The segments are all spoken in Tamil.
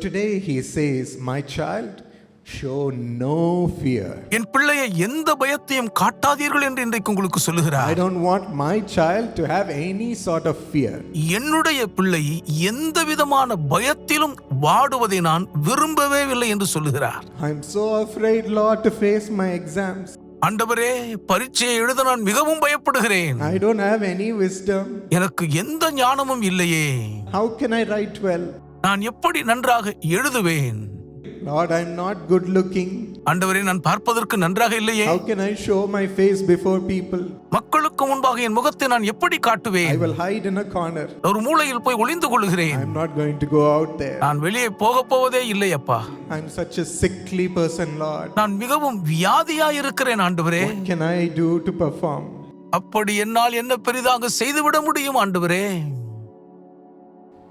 Today he says, My child, show no fear. என் பிள்ளையை எந்த பயத்தையும் காட்டாதீர்கள் என்று இன்றைக்கு உங்களுக்கு I சொல்லுகிறார் don't want my child to have any sort of fear. என்னுடைய பிள்ளை எந்த விதமான பயத்திலும் வாடுவதை நான் விரும்பவே இல்லை என்று சொல்லுகிறார் I'm so afraid, Lord, to face my exams. ஆண்டவரே பரீட்சையை எழுத நான் மிகவும் பயப்படுகிறேன் I don't have any wisdom. எனக்கு எந்த ஞானமும் இல்லையே How can I write well? நான் எப்படி நன்றாக எழுதுவேன் Lord, I'm not good looking. ஆண்டவரே நான் பார்ப்பதற்கு நன்றாக இல்லையே How can I show my face before people? மக்களுக்கு முன்பாக என் முகத்தை நான் எப்படி I காட்டுவேன் will hide in a corner. ஒரு மூலையில் போய் ஒளிந்து கொள்கிறேன் I'm not going to go out there. நான் வெளியே போக போவதே இல்லை அப்பா I'm such a sickly person, Lord. நான் மிகவும் வியாதியா இருக்கிறேன் ஆண்டவரே What can I do to perform? அப்படி என்னால் என்ன பெரிதாக செய்துவிட முடியும் ஆண்டவரே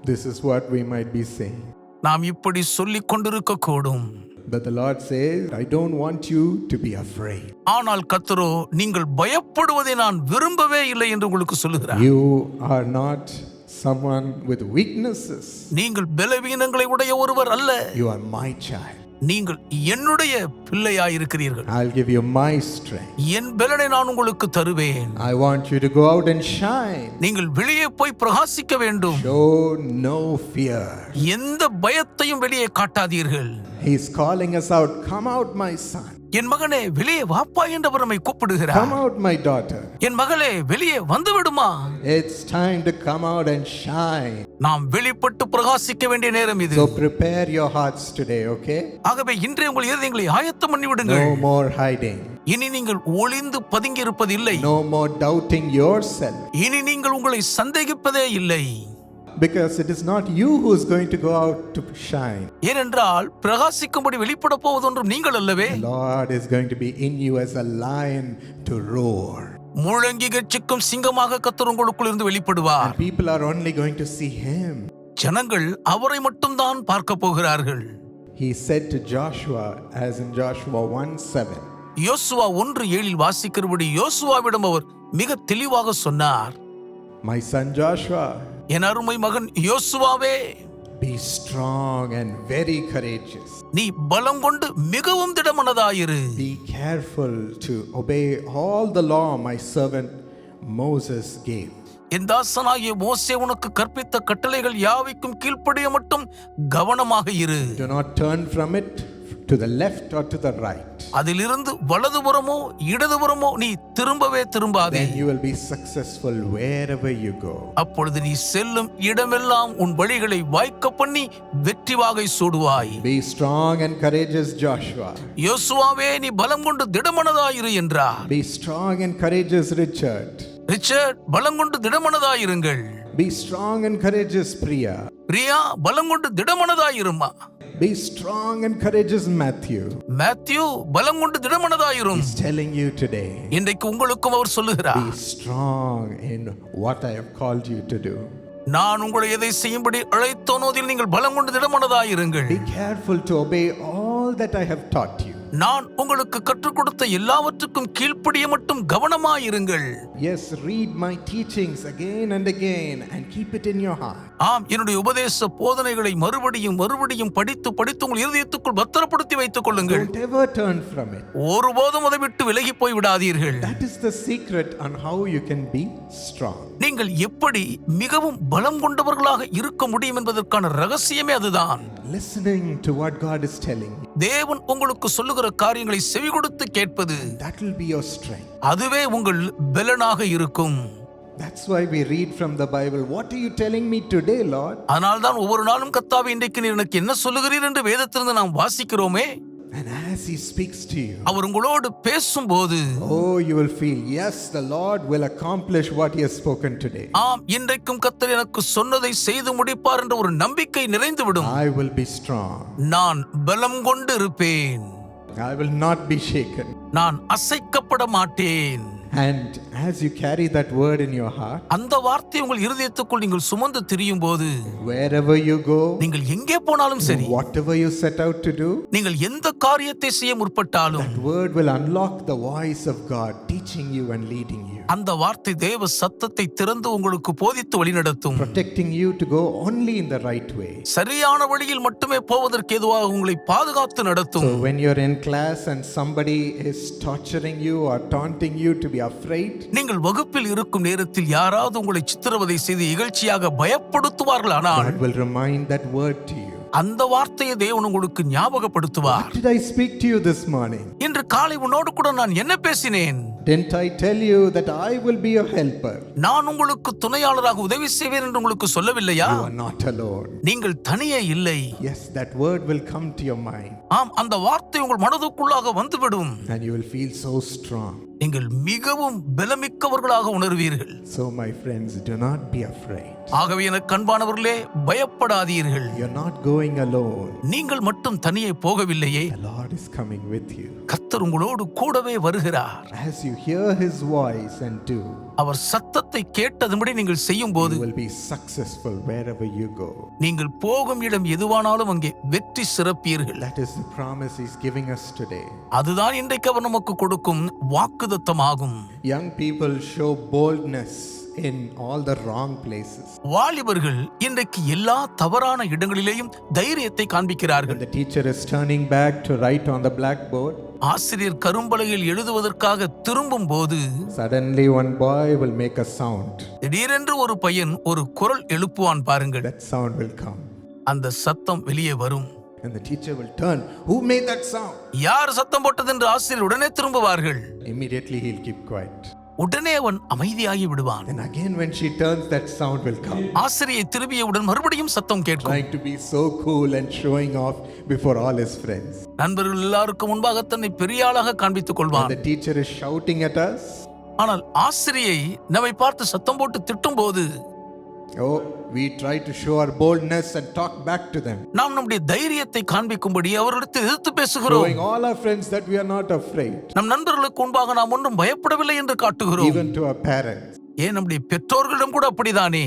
This is what we might be saying. நாம் இப்படி சொல்லிக் கொண்டிருக்க கூடும் But the Lord says, I don't want you to be afraid. ஆனால் கத்தரோ நீங்கள் பயப்படுவதை நான் விரும்பவே இல்லை என்று உங்களுக்கு சொல்லுகிறார் You are not someone with weaknesses. நீங்கள் பலவீனங்களை உடைய ஒருவர் அல்ல You are my child. நீங்கள் என்னுடைய பிள்ளையாயிருக்கிறீர்கள் I'll give you my strength. என் பலனை நான் உங்களுக்கு தருவேன் I want you to go out and shine. நீங்கள் வெளியே போய் பிரகாசிக்க வேண்டும் Show no fear. எந்த பயத்தையும் வெளியே காட்டாதீர்கள் He's calling us out. Come out, my son. என் மகனே வெளியே வாப்பா என்றவர் நம்மை கூப்பிடுகிறார் Come out, my daughter. என் மகளே வெளியே வந்து விடுமா It's time to come out and shine. நாம் வெளிப்பட்டு பிரகாசிக்க வேண்டிய நேரம் இது So prepare your hearts today, okay? ஆகவே இன்றைய உங்கள் இருதயங்களை ஆயத்தம் பண்ணி விடுங்கள் No more hiding. இனி நீங்கள் ஒளிந்து பதுங்கி இருப்பது இல்லை No more doubting yourself. இனி நீங்கள் உங்களை சந்தேகிப்பதே இல்லை Because it is not you who is going to go out to shine. ஏனென்றால் பிரகாசிக்கும்படி வெளிப்பட போவதொன்றும் நீங்கள் அல்லவே The Lord is going to be in you as a lion to roar. முழங்கி கட்சிக்கும் சிங்கமாக கத்தர் உங்களுக்குள் இருந்து வெளிப்படுவார் people are only going to see him. ஜனங்கள் அவரை மட்டும்தான் பார்க்க போகிறார்கள் He said to Joshua, as in Joshua 1 7, யோசுவா ஒன்று ஏழில் வாசிக்கிறபடி யோசுவாவிடம் அவர் மிக தெளிவாக சொன்னார் My son Joshua, என் அருமை மகன் யோசுவாவே be strong and very courageous. நீ பலம் கொண்டு மிகவும் திடமனதாயிரு Be careful to obey all the law my servant Moses gave. என் தாசனாகிய மோசே உனக்கு கற்பித்த கட்டளைகள் யாவைக்கும் கீழ்ப்படிய மட்டும் கவனமாக இரு Do not turn from it to the left or to the right. அதிலிருந்து வலதுபுறமோ இடதுபுறமோ நீ திரும்பவே திரும்பாதே you will be successful wherever you go. அப்பொழுது நீ செல்லும் இடமெல்லாம் உன் வழிகளை வாய்க்க பண்ணி வெற்றி வாகை சூடுவாய் Be strong and courageous, Joshua. யோசுவாவே நீ பலம் கொண்டு திடமனதாயிரு என்றார் Be strong and courageous, Richard. Richard பலம் கொண்டு திடமனதாயிருங்கள் Be strong and courageous, Priya. Priya பலம் கொண்டு திடமனதாயிருமா Be strong and courageous, Matthew. Matthew பலம் கொண்டு திடமனதாயிரும் He's telling you today இன்றைக்கு உங்களுக்கும் அவர் சொல்லுகிறார் be strong in what I have called you to do. நான் உங்களை எதை செய்யும்படி அழைத்தோனோதில் நீங்கள் பலம் கொண்டு திடமனதாயிருங்கள் Be careful to obey all that I have taught you. நான் உங்களுக்கு கற்றுக் கொடுத்த எல்லாவற்றுக்கும் கீழ்ப்படிய மட்டும் கவனமாயிருங்கள் Yes, read my teachings again and again and keep it in your heart. ஆம் என்னுடைய உபதேச போதனைகளை மறுபடியும் மறுபடியும் படித்து படித்து உங்கள் இருதயத்துக்குள் பத்திரப்படுத்தி வைத்துக் கொள்ளுங்கள் Don't ever turn from it. ஒருபோதும் அதை விட்டு விலகி போய் விடாதீர்கள் That is the secret on how you can be strong. நீங்கள் எப்படி மிகவும் பலம் கொண்டவர்களாக இருக்க முடியும் என்பதற்கான ரகசியமே அதுதான் Listening to what God is telling you. தேவன் உங்களுக்கு சொல்லுகிற காரியங்களை செவி கொடுத்து கேட்பது That will be your strength. அதுவே உங்கள் பலனாக இருக்கும் That's why we read from the Bible. What are you telling me today, Lord? அதனால்தான் ஒவ்வொரு நாளும் கத்தாவே இன்றைக்கு நீர் எனக்கு என்ன சொல்லுகிறீர் என்று வேதத்திலிருந்து நாம் வாசிக்கிறோமே And as He speaks to you, அவர் உங்களோடு பேசும்போது oh, you will feel, yes, the Lord will accomplish what He has spoken today. ஆம் இன்றைக்கும் கத்தர் எனக்கு சொன்னதை செய்து முடிப்பார் என்ற ஒரு நம்பிக்கை நிறைந்துவிடும் I will be strong. நான் பலம் கொண்டு இருப்பேன் I will not be shaken. நான் அசைக்கப்பட மாட்டேன் And as you carry that word in your heart, அந்த வார்த்தை உங்கள் இருதயத்துக்குள் நீங்கள் சுமந்து திரியும் போது wherever you go, நீங்கள் எங்கே போனாலும் சரி whatever you set out to do, நீங்கள் எந்த காரியத்தை செய்ய முற்பட்டாலும் that word will unlock the voice of God teaching you and leading you. அந்த வார்த்தை தேவ சத்தத்தை திறந்து உங்களுக்கு போதித்து வழிநடத்தும் protecting you to go only in the right way. சரியான வழியில் மட்டுமே போவதற்கு எதுவாக உங்களை பாதுகாத்து நடத்தும் So when you're in class and somebody is torturing you or taunting you to be afraid, நீங்கள் வகுப்பில் இருக்கும் நேரத்தில் யாராவது உங்களை சித்திரவதை செய்து இகழ்ச்சியாக பயப்படுத்துவார்கள் ஆனால் God will remind that word to you. அந்த வார்த்தையை தேவன் உங்களுக்கு ஞாபகப்படுத்துவார் What did I speak to you this morning? இன்று காலை உன்னோடு கூட நான் என்ன பேசினேன் Didn't I tell you that I will be your helper? நான் உங்களுக்கு துணையாளராக உதவி செய்வேன் என்று உங்களுக்கு சொல்லவில்லையா You are not alone. நீங்கள் தனியே இல்லை Yes, that word will come to your mind ஆம் அந்த வார்த்தை உங்கள் மனதுக்குள்ளாக வந்துவிடும் and you will feel so strong. நீங்கள் மிகவும் பலமிக்கவர்களாக உணர்வீர்கள் So, my friends, do not be afraid. ஆகவே எனக்கு அன்பானவர்களே பயப்படாதீர்கள் You're not going alone. நீங்கள் மட்டும் தனியே போகவில்லையே The Lord is coming with you. கர்த்தர் உங்களோடு கூடவே வருகிறார் As you hear His voice and do, அவர் சத்தத்தை கேட்டதுபடி நீங்கள் செய்யும் போது you will be successful wherever you go. நீங்கள் போகும் இடம் எதுவானாலும் அங்கே வெற்றி சிறப்பீர்கள் That is the promise He's giving us today. அதுதான் இன்றைக்கு அவர் நமக்கு கொடுக்கும் வாக்குதத்தமாகும் Young people show boldness in all the wrong places. வாலிபர்கள் இன்றைக்கு எல்லா தவறான இடங்களிலேயும் தைரியத்தை காண்பிக்கிறார்கள் the teacher is turning back to write on the blackboard, ஆசிரியர் கரும்பலகையில் எழுதுவதற்காக திரும்பும் போது suddenly one boy will make a sound. திடீரென்று ஒரு பையன் ஒரு குரல் எழுப்புவான் பாருங்கள் That sound will come. அந்த சத்தம் வெளியே வரும் And the teacher will turn. Who made that sound? யார் சத்தம் போட்டது என்று ஆசிரியர் உடனே திரும்புவார்கள் Immediately he'll keep quiet. உடனே அவன் அமைதியாகி விடுவான் And again, when she turns, that sound will come. ஆசிரியை திரும்பியவுடன் மறுபடியும் சத்தம் கேட்கும் Trying to be so cool and showing off before all his friends. நண்பர்கள் எல்லாருக்கும் முன்பாக தன்னை பெரிய ஆளாக காண்பித்துக் கொள்வான் the teacher is shouting at us. ஆனால் ஆசிரியை நம்மை பார்த்து சத்தம் போட்டு திட்டும் போது Oh, we try to show our boldness and talk back to them. நாம் நம்முடைய தைரியத்தை காண்பிக்கும்படி அவர்களிடத்தில் எதிர்த்து பேசுகிறோம் Showing all our friends that we are not afraid. நம் நண்பர்களுக்கு முன்பாக நாம் ஒன்றும் பயப்படவில்லை என்று காட்டுகிறோம் Even to our parents. ஏன் நம்முடைய பெற்றோர்களிடம் கூட அப்படிதானே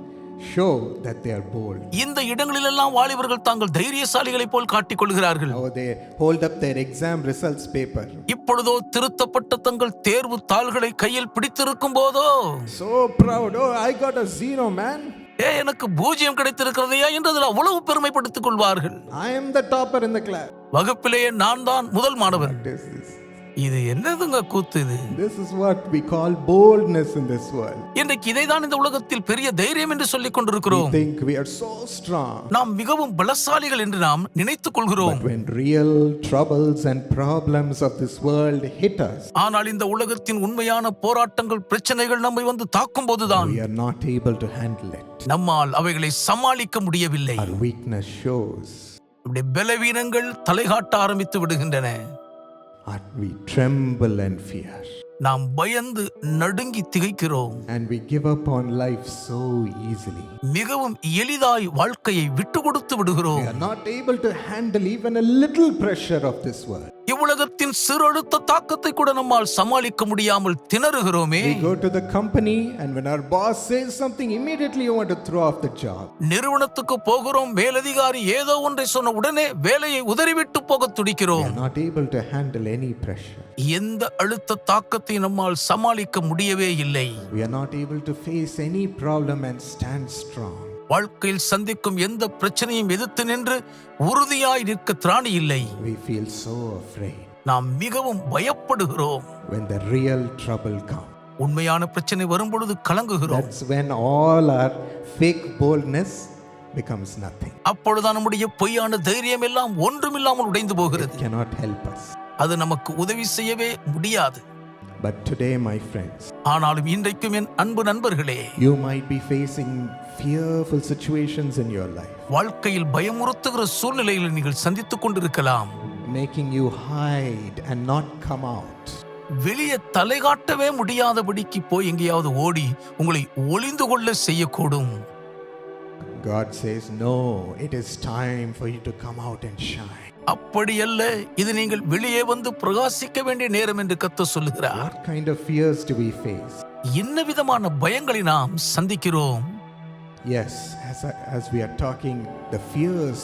show that they are bold. இந்த இடங்களிலெல்லாம் வாலிபர்கள் தாங்கள் தைரியசாலிகளைப் போல் காட்டிக் கொள்கிறார்கள் Oh, they hold up their exam results paper. இப்பொழுதோ திருத்தப்பட்ட தங்கள் தேர்வு தாள்களை கையில் பிடித்திருக்கும் போதோ So proud. Oh, I got a zero, man. ஏ எனக்கு பூஜ்யம் கிடைத்திருக்கிறதையா என்று அதில் அவ்வளவு பெருமைப்படுத்திக் கொள்வார்கள் I am the topper in the class. வகுப்பிலேயே நான் தான் முதல் this? இது என்னதுங்க கூத்து இது This is what we call boldness in this world. இன்றைக்கு இதைதான் இந்த உலகத்தில் பெரிய தைரியம் என்று சொல்லிக் We கொண்டிருக்கிறோம் think we are so strong. நாம் மிகவும் பலசாலிகள் என்று நாம் நினைத்துக் கொள்கிறோம் But when real troubles and problems of this world hit us, ஆனால் இந்த உலகத்தின் உண்மையான போராட்டங்கள் பிரச்சனைகள் நம்மை வந்து தாக்கும் போதுதான் we are not able to handle it. நம்மால் அவைகளை சமாளிக்க முடியவில்லை Our weakness shows. நம்முடைய பலவீனங்கள் தலைகாட்ட ஆரம்பித்து விடுகின்றன And we tremble and fear. நாம் பயந்து நடுங்கி திகைக்கிறோம் And we give up on life so easily. மிகவும் எளிதாய் வாழ்க்கையை விட்டு கொடுத்து We விடுகிறோம் are not able to handle even a little pressure of this world. இவ்வுலகத்தின் சிறு அழுத்த தாக்கத்தை கூட நம்மால் சமாளிக்க முடியாமல் திணறுகிறோமே We go to the company, and when our boss says something, immediately you want to throw off the job. நிறுவனத்துக்கு போகிறோம் மேலதிகாரி ஏதோ ஒன்றை சொன்ன உடனே வேலையை உதறிவிட்டு போக We துடிக்கிறோம் are not able to handle any pressure. எந்த அழுத்த தாக்கத்தை நம்மால் சமாளிக்க முடியவே இல்லை We are not able to face any problem and stand strong. வாழ்க்கையில் சந்திக்கும் எந்த பிரச்சனையும் எதிர்த்து நின்று உறுதியாய் நிற்க திராணி இல்லை We feel so afraid நாம் மிகவும் பயப்படுகிறோம் when the real trouble comes. உண்மையான பிரச்சனை வரும் பொழுது கலங்குகிறோம் That's when all our fake boldness becomes nothing. அப்பொழுதுதான் நம்முடைய பொய்யான தைரியம் எல்லாம் ஒன்றுமில்லாமல் உடைந்து போகிறது cannot help us. அது நமக்கு உதவி செய்யவே முடியாது But today, my friends, ஆனாலும் இன்றைக்கும் என் அன்பு நண்பர்களே you might be facing fearful situations in your life, வாழ்க்கையில் பயமுறுத்துகிற சூழ்நிலையில் நீங்கள் சந்தித்துக் கொண்டிருக்கலாம் making you hide and not come out. வெளியே தலை காட்டவே முடியாதபடிக்கு போய் எங்கேயாவது ஓடி உங்களை ஒளிந்து கொள்ள செய்யக்கூடும் God says, No, it is time for you to come out and shine. அப்படியல்ல இது நீங்கள் வெளியே வந்து பிரகாசிக்க வேண்டிய நேரம் என்று கத்த சொல்லுகிறார் kind of fears do we face? என்ன விதமான பயங்களை நாம் சந்திக்கிறோம் Yes, as, as we are talking, the fears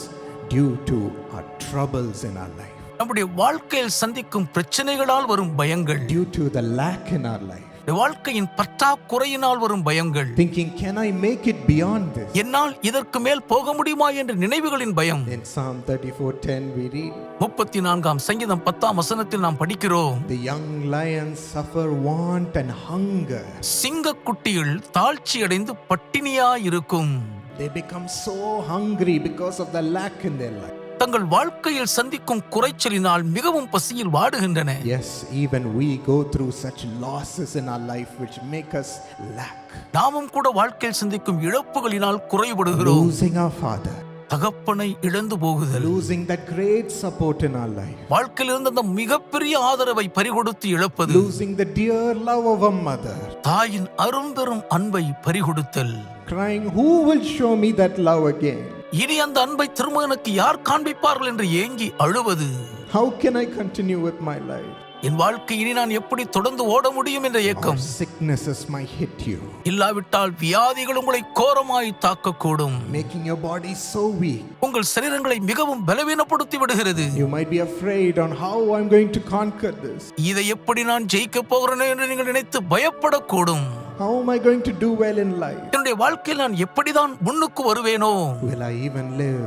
due to our troubles in our life, நம்முடைய வாழ்க்கையில் சந்திக்கும் பிரச்சனைகளால் வரும் பயங்கள் due to the lack in our life. வாழ்க்கையின் பற்றாக்குறையினால் வரும் பயங்கள் Thinking, can I make it beyond this? என்னால் இதற்கு மேல் போக முடியுமா என்ற நினைவுகளின் பயம் In Psalm 34:10 we read, முப்பத்தி நான்காம் சங்கீதம் பத்தாம் வசனத்தில் நாம் படிக்கிறோம் "The young lions suffer want and hunger. சிங்கக்குட்டிகள் தாழ்ச்சி அடைந்து பட்டினியாயிருக்கும் They become so hungry because of the lack in their life." தங்கள் வாழ்க்கையில் சந்திக்கும் குறைச்சலினால் மிகவும் பசியில் வாடுகின்றன Yes, even we go through such losses in our life which make us lack. நாமும் கூட வாழ்க்கையில் சந்திக்கும் இழப்புகளினால் குறைபடுகிறோம் Losing our father, தகப்பனை இழந்து போகுதல் losing that great support in our life, வாழ்க்கையில் இருந்த அந்த மிகப்பெரிய ஆதரவை பறிகொடுத்து இழப்பது losing the dear love of a mother, தாயின் அரும்பெரும் அன்பை பறிகொடுத்தல் crying, Who will show me that love again? இனி அந்த அன்பை திரும்ப எனக்கு யார் காண்பிப்பார்கள் என்று ஏங்கி அழுவது How can I continue with my life? என் வாழ்க்கை இனி நான் எப்படி தொடர்ந்து ஓட முடியும் என்ற Or ஏக்கம் sicknesses might hit you, இல்லாவிட்டால் வியாதிகள் உங்களை கோரமாய் தாக்கக்கூடும் making your body so weak. உங்கள் சரீரங்களை மிகவும் பலவீனப்படுத்தி விடுகிறது You might be afraid on how I'm going to conquer this. இதை எப்படி நான் ஜெயிக்க போகிறேனோ என்று நீங்கள் நினைத்து பயப்படக்கூடும் How am I going to do well in life? என்னுடைய வாழ்க்கையில் நான் எப்படிதான் முன்னுக்கு வருவேனோ Will I even live?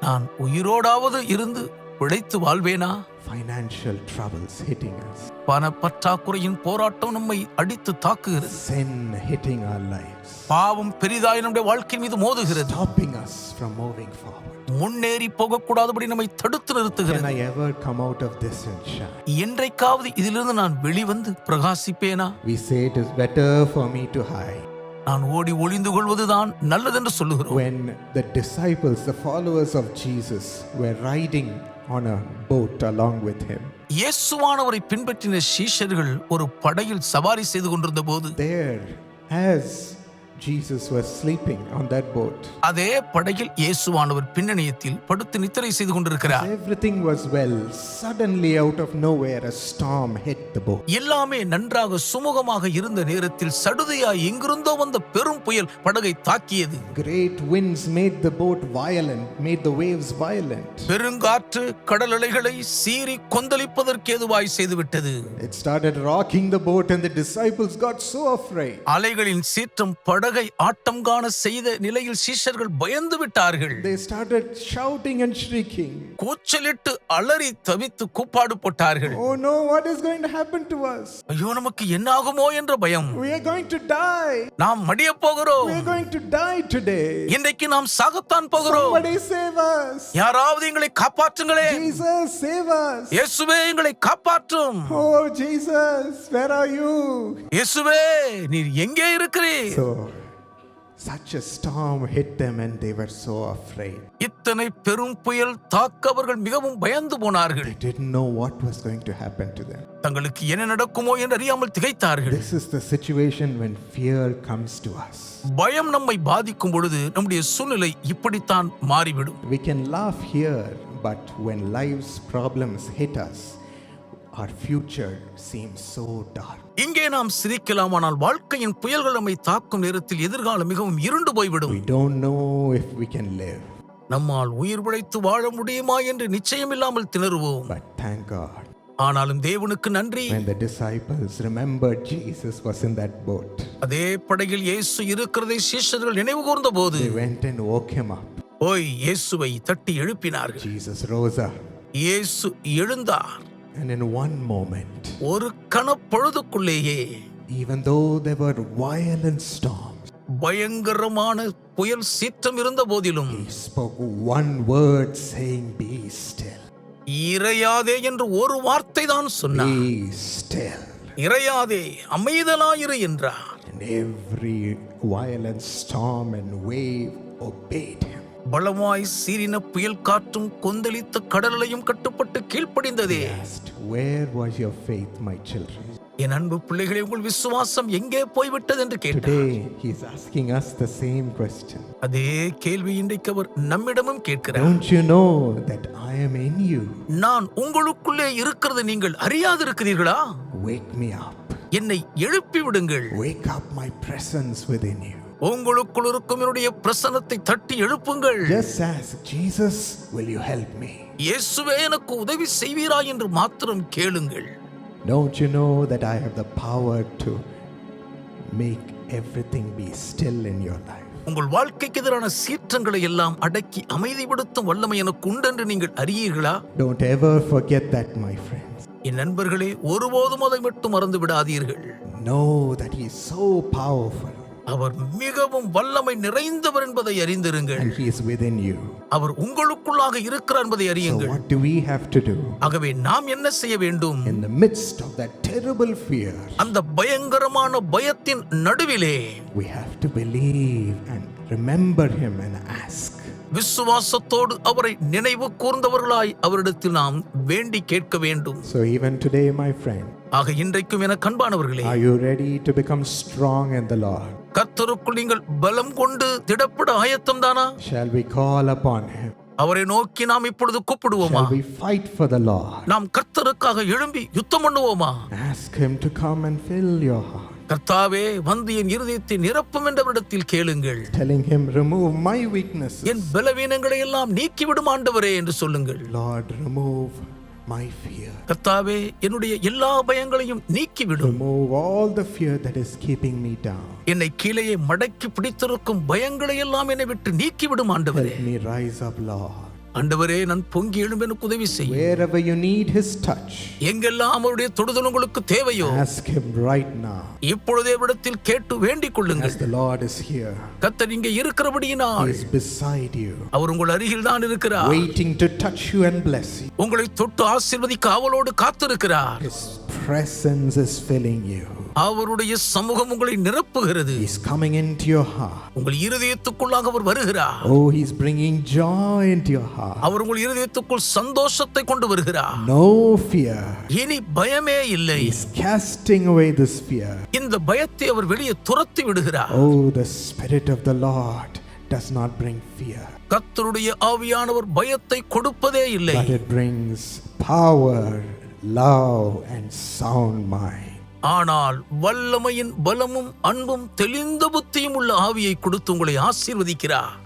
நான் உயிரோடாவது இருந்து பிழைத்து வாழ்வேனா Financial troubles hitting us, பண பற்றாக்குறையின் போராட்டம் நம்மை அடித்து தாக்குகிறது sin hitting our lives, பாவம் பெரிதாய் நம்முடைய வாழ்க்கையின் மீது மோதுகிறது stopping us from moving forward. முன்னேறி போகக்கூடாதபடி நம்மை தடுத்து Can நிறுத்துகிறது I ever come out of this and shine? என்றைக்காவது இதிலிருந்து நான் வெளிவந்து பிரகாசிப்பேனா We say it is better for me to hide. நான் ஓடி ஒளிந்து கொள்வதுதான் நல்லதென்று சொல்லுகிறோம் When the disciples, the followers of Jesus, were riding on a boat along with him, இயேசுவானவரை பின்பற்றின சீஷர்கள் ஒரு படகில் சவாரி செய்து கொண்டிருந்த போது there, as Jesus was sleeping on that boat, அதே படகில் இயேசுவானவர் பின்னணியத்தில் படுத்து நித்திரை செய்து கொண்டிருக்கிறார் everything was well. Suddenly, out of nowhere, a storm hit the boat. எல்லாமே நன்றாக சுமூகமாக இருந்த நேரத்தில் சடுதியாய் எங்கிருந்தோ வந்த பெரும் புயல் படகை தாக்கியது Great winds made the boat violent, made the waves violent. பெருங்காற்று கடல் அலைகளை சீறி கொந்தளிப்பதற்கு ஏதுவாய் செய்துவிட்டது It started rocking the boat, and the disciples got so afraid. அலைகளின் சீற்றம் படகை ஆட்டம் காண செய்த நிலையில் சீஷர்கள் பயந்து விட்டார்கள் They started shouting and shrieking. கூச்சலிட்டு அலறி தவித்து கூப்பாடு போட்டார்கள் Oh no, what is going to happen to us? ஐயோ நமக்கு என்ன ஆகுமோ என்ற பயம் We are going to die. நாம் மடிய போகிறோம் We are going to die today. இன்றைக்கு நாம் சாகத்தான் போகிறோம் Somebody save us. யாராவது எங்களை காப்பாற்றுங்களே Jesus, save us. இயேசுவே எங்களை காப்பாற்றும் Oh, Jesus, where are you? இயேசுவே நீர் எங்கே இருக்கிறீர் So, such a storm hit them, and they were so afraid. இத்தனை பெரும் புயல் தாக்க அவர்கள் மிகவும் பயந்து போனார்கள் They didn't know what was going to happen to them. தங்களுக்கு என்ன நடக்குமோ என்று அறியாமல் திகைத்தார்கள் This is the situation when fear comes to us. பயம் நம்மை பாதிக்கும் பொழுது நம்முடைய சூழ்நிலை இப்படித்தான் மாறிவிடும் We can laugh here, but when life's problems hit us, our future seems so dark. இங்கே நாம் சிரிக்கலாம் ஆனால் வாழ்க்கையின் புயல்கள் நம்மை தாக்கும் நேரத்தில் எதிர்காலம் மிகவும் இருண்டு போய்விடும். We don't know if we can live, நம்மால் உயிர் பிழைத்து வாழ முடியுமா என்று நிச்சயம் இல்லாமல் திணறுவோம். But thank God. ஆனாலும் தேவனுக்கு நன்றி. When the disciples remembered Jesus was in that boat, அதே படகில் இயேசு இருக்கிறதை சீஷர்கள் நினைவு கூர்ந்த போது they went and woke him up. ஓய் இயேசுவை தட்டி எழுப்பினார்கள். Jesus rose up, இயேசு எழுந்தார். and in one moment, ஒரு கணப்பொழுதுக்குள்ளேயே even though there were violent storms, பயங்கரமான புயல் சீற்றம் இருந்த போதிலும் he spoke one word saying, Be still. இறையாதே என்று ஒரு வார்த்தை தான் சொன்னார் Be still. இறையாதே அமைதலாயிரு என்றார் And every violent storm and wave obeyed him. பலமாய் சீறின புயல் காற்றும் கொந்தளித்த கடலையும் கட்டுப்பட்டு கீழ்ப்படிந்ததே Where was your faith, my children? என் அன்பு பிள்ளைகளே உங்கள் விசுவாசம் எங்கே போய்விட்டது என்று கேட்டார் Today, He's asking us the same question. அதே கேள்வி இன்றைக்கு அவர் நம்மிடமும் கேட்கிறார் Don't you know that I am in you? நான் உங்களுக்குள்ளே இருக்கிறது நீங்கள் அறியாதிருக்கிறீர்களா Wake me up. என்னை எழுப்பி விடுங்கள் Wake up my presence within you. உங்களுக்குள் இருக்கும் என்னுடைய பிரசனத்தை தட்டி எழுப்புங்கள் Just ask Jesus, will you help me? இயேசுவே எனக்கு உதவி செய்வீரா என்று மாத்திரம் கேளுங்கள் Don't you know that I have the power to make everything be still in your life? உங்கள் வாழ்க்கைக்கு எதிரான சீற்றங்களை எல்லாம் அடக்கி அமைதிப்படுத்தும் வல்லமை எனக்கு உண்டென்று நீங்கள் அறியீர்களா Don't ever forget that, my friends. என் நண்பர்களே ஒருபோதும் அதை மட்டும் மறந்து விடாதீர்கள் Know that He is so powerful அவர் மிகவும் வல்லமை நிறைந்தவர் என்பதை அறிந்திருங்கள் and He is within you. அவர் உங்களுக்குள்ளாக இருக்கிறார் என்பதை So, அறியுங்கள் what do we have to do? ஆகவே நாம் என்ன செய்ய வேண்டும் In the midst of that terrible fear, அந்த பயங்கரமான பயத்தின் நடுவிலே we have to believe and remember Him and ask. விசுவாசத்தோடு அவரை நினைவு கூர்ந்தவர்களாய் அவரிடத்தில் நாம் வேண்டி கேட்க வேண்டும் So, even today, my friend, ஆக இன்றைக்கும் என கண்பானவர்களே are you ready to become strong in the Lord? கர்த்தருக்குள் நீங்கள் பலம் கொண்டு திடப்பட ஆயத்தம் தானா Shall we call upon Him? அவரை நோக்கி நாம் இப்பொழுது கூப்பிடுவோமா Shall we fight for the Lord? நாம் கர்த்தருக்காக எழும்பி யுத்தம் பண்ணுவோமா Ask Him to come and fill your heart. கர்த்தாவே வந்து என் இருதயத்தை நிரப்பும் என்றவரிடத்தில் கேளுங்கள் Telling Him, remove my weaknesses. என் பலவீனங்களை எல்லாம் நீக்கிவிடும் ஆண்டவரே என்று சொல்லுங்கள் Lord, remove my fear. கர்த்தாவே என்னுடைய எல்லா பயங்களையும் நீக்கிவிடும் Remove all the fear that is keeping me down. என்னை கீழே மடக்கி பிடித்திருக்கும் பயங்களை எல்லாம் என்னை விட்டு நீக்கிவிடும் ஆண்டவரே Help me rise up, Lord. ஆண்டவரே நான் பொங்கி எழும்ப எனக்கு உதவி செய்யும். Wherever you need His touch, எங்கெல்லாம் அவருடைய தொடுதல் உங்களுக்கு தேவையோ ask Him right now. இப்பொழுதே விடத்தில் கேட்டு வேண்டிக் கொள்ளுங்கள். As the Lord is here, கர்த்தர் இங்கே இருக்கிறபடியினால் He is beside you, அவர் உங்கள் அருகில் தான் இருக்கிறார். Waiting to touch you and bless you. உங்களை தொட்டு ஆசீர்வதிக்க அவளோடு காத்திருக்கிறார். His presence is filling you. அவருடைய சமூகம் உங்களை நிரப்புகிறது He's coming into your heart. உங்கள் இருதயத்துக்குள்ளாக அவர் வருகிறார் Oh, He's bringing joy into your heart. அவர் உங்கள் இருதயத்துக்குள் சந்தோஷத்தை கொண்டு வருகிறார் No fear. இனி பயமே இல்லை He's casting away this fear. இந்த பயத்தை அவர் வெளியே துரத்தி விடுகிறார் Oh, the Spirit of the Lord does not bring fear, கர்த்தருடைய ஆவியானவர் பயத்தை கொடுப்பதே இல்லை but it brings power, love and sound mind ஆனால் வல்லமையின் பலமும் அன்பும் தெளிந்த புத்தியும் உள்ள ஆவியை கொடுத்து உங்களை ஆசீர்வதிக்கிறார்.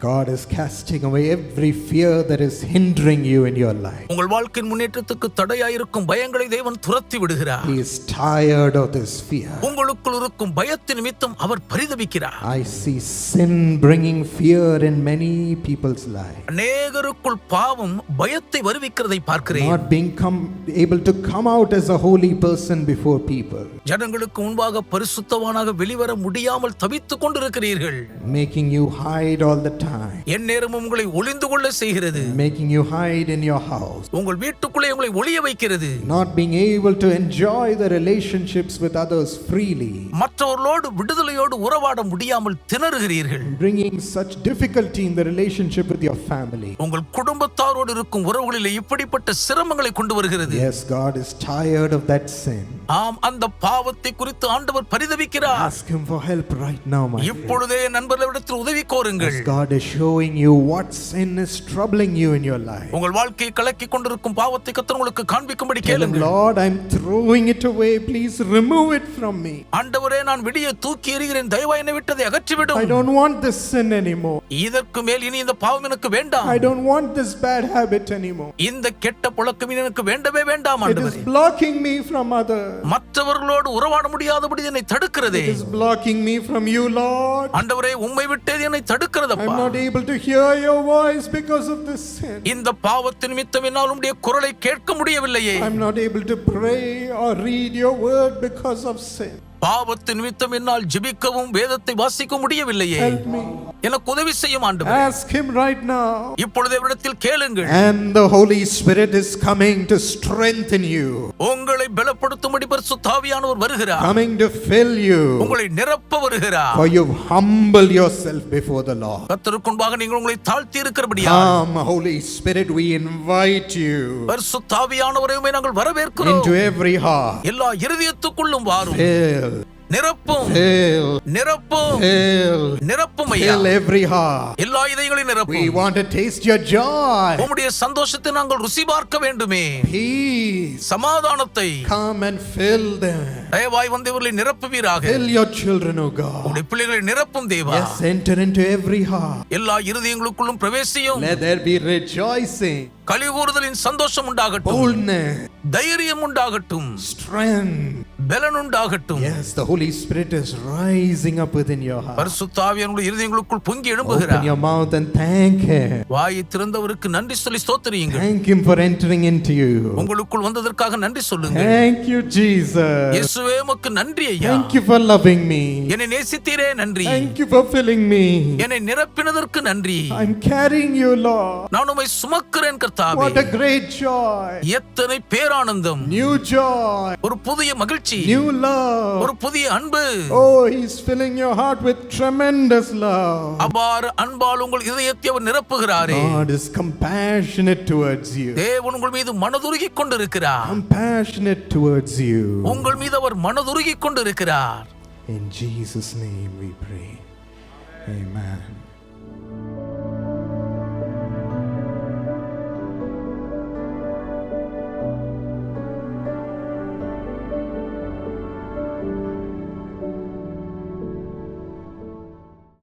God is casting away every fear that is hindering you in your life. உங்கள் வாழ்க்கையின் முன்னேற்றத்துக்கு தடையாயிருக்கும் பயங்களை தேவன் துரத்தி விடுகிறார் He is tired of this fear. உங்களுக்குள் இருக்கும் பயத்தின் நிமித்தம் அவர் பரிதபிக்கிறார் I see sin bringing fear in many people's life. அநேகருக்குள் பாவம் பயத்தை வருவிக்கிறதை பார்க்கிறேன் Not being come, able to come out as a holy person before people, ஜனங்களுக்கு முன்பாக பரிசுத்தவானாக வெளிவர முடியாமல் தவித்துக் கொண்டிருக்கிறீர்கள் making you hide all the time, என் நேரமும் உங்களை ஒளிந்து கொள்ள செய்கிறது making you hide in your house, உங்கள் வீட்டுக்குள்ளே உங்களை ஒளிய வைக்கிறது not being able to enjoy the relationships with others freely, மற்றவர்களோடு விடுதலையோடு உறவாட முடியாமல் திணறுகிறீர்கள் bringing such difficulty in the relationship with your family. உங்கள் குடும்பத்தாரோடு இருக்கும் உறவுகளிலே இப்படிப்பட்ட சிரமங்களை கொண்டு வருகிறது Yes, God is tired of that sin. ஆம் அந்த பாவத்தை குறித்து ஆண்டவர் பரிதவிக்கிறார் Ask Him for help right now, my. இப்பொழுதே நண்பர்களிடத்தில் உதவி கோருங்கள் As God is showing you what sin is troubling you in your life. உங்கள் வாழ்க்கையை கலக்கி கொண்டிருக்கும் பாவத்தை கத்தர் உங்களுக்கு காண்பிக்கும்படி கேளுங்கள் Lord, I'm throwing it away. Please remove it from me. ஆண்டவரே நான் வெளியே தூக்கி எறிகிறேன் தயவா என்னை விட்டதை I அகற்றிவிடும் don't want this sin anymore. இதற்கு மேல் இனி இந்த பாவம் எனக்கு வேண்டாம் I don't want this bad habit anymore. இந்த கெட்ட பழக்கம் எனக்கு வேண்டவே வேண்டாம் It is ஆண்டவரே blocking me from others. மற்றவர்களோடு உறவாட முடியாதபடி என்னை தடுக்கிறதே It is blocking me from you, Lord. ஆண்டவரே உம்மை விட்டது என்னை தடுக்கிறதப்பா I'm not able to hear your voice because of this sin. இந்த பாவத்தின் நிமித்தம் என்னால் உம்முடைய குரலை கேட்க முடியவில்லையே I'm not able to pray or read your word because of sin. பாவத்தின் நிமித்தம் என்னால் ஜெபிக்கவும் வேதத்தை வாசிக்க முடியவில்லையே. எனக்கு உதவி செய்யும் ஆண்டு Ask Him right now. இப்பொழுது அவரிடத்தில் கேளுங்கள் And the Holy Spirit is coming to strengthen you, உங்களை பலப்படுத்தும்படி பரிசுத்தாவியானவர் வருகிறார் coming to fill you. உங்களை நிரப்ப வருகிறார் For you've humbled yourself before the Lord. கர்த்தருக்கு முன்பாக நீங்கள் உங்களை தாழ்த்தி இருக்கிறபடியா Come, Holy Spirit, we invite you பரிசுத்தாவியானவரையுமே நாங்கள் வரவேற்கிறோம் into every heart. எல்லா இருதயத்துக்குள்ளும் வாரும் Fill, நிரப்பும். நிரப்பும். நிரப்பும் ஐயா. Every heart. எல்லா இதயங்களையும் We நிரப்பும் want to taste your joy, உம்முடைய சந்தோஷத்தை நாங்கள் ருசி பார்க்க வேண்டுமே. Peace. சமாதானத்தை. Come and fill them. தயவாய் வந்து இவர்களை நிரப்புவீராக. Fill your children, O God. உம்முடைய பிள்ளைகளை நிரப்பும் தேவா. Yes, enter into every heart. எல்லா இருதயங்களுக்குள்ளும் பிரவேசியும். Let there be rejoicing, கலிகூறுதலின் சந்தோஷம் உண்டாகட்டும். தைரியம் உண்டாகட்டும். Strength. பலன் உண்டாகட்டும் Yes, the Holy Spirit is rising up within your heart. பரிசுத்தாவியனுடைய இருதயங்களுக்குள் பொங்கி Open எழும்புகிறார் your mouth and thank Him. வாயை திறந்தவருக்கு நன்றி சொல்லி ஸ்தோத்திரியுங்கள் Thank Him for entering into you. உங்களுக்குள் வந்ததற்காக நன்றி சொல்லுங்கள் Thank you, Jesus. இயேசுவே உமக்கு நன்றி ஐயா Thank you for loving me. என்னை நேசித்தீரே நன்றி Thank you for filling me. என்னை நிரப்பினதற்கு நன்றி I'm carrying you, Lord. நான் உம்மை சுமக்கிறேன் கர்த்தாவே What a great joy. எத்தனை பேரானந்தம் New joy. ஒரு புதிய மகிழ்ச்சி New love. ஒரு புதிய அன்பு Oh, He's filling your heart with tremendous love. அவ்வாறு அன்பால் உங்கள் இதயத்தை அவர் நிரப்புகிறாரே God is compassionate towards you. தேவன் உங்கள் மீது மனதுருகி கொண்டிருக்கிறார் Compassionate towards you. உங்கள் மீது அவர் மனதுருகி கொண்டிருக்கிறார் In Jesus' name we pray. Amen.